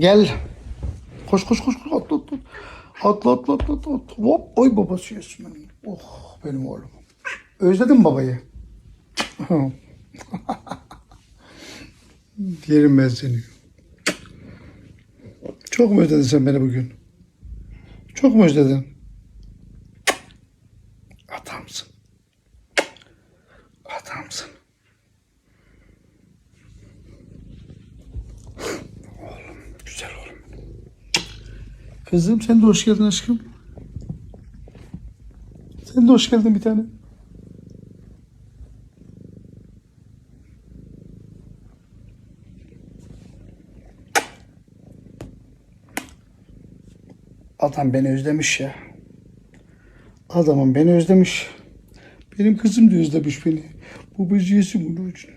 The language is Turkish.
Gel. Koş koş koş koş atla atla. Atla atla atla atla. Hop oy babası yesin. Oh benim oğlum. Özledin mi babayı? Yerim ben seni. Çok mu özledin sen beni bugün? Çok mu özledin? Adamsın. Oğlum, güzel oğlum. Kızım sen de hoş geldin aşkım. Sen de hoş geldin bir tane. Adam beni özlemiş ya. Adamım beni özlemiş. Benim kızım da özlemiş beni. Bu yesin bunun için.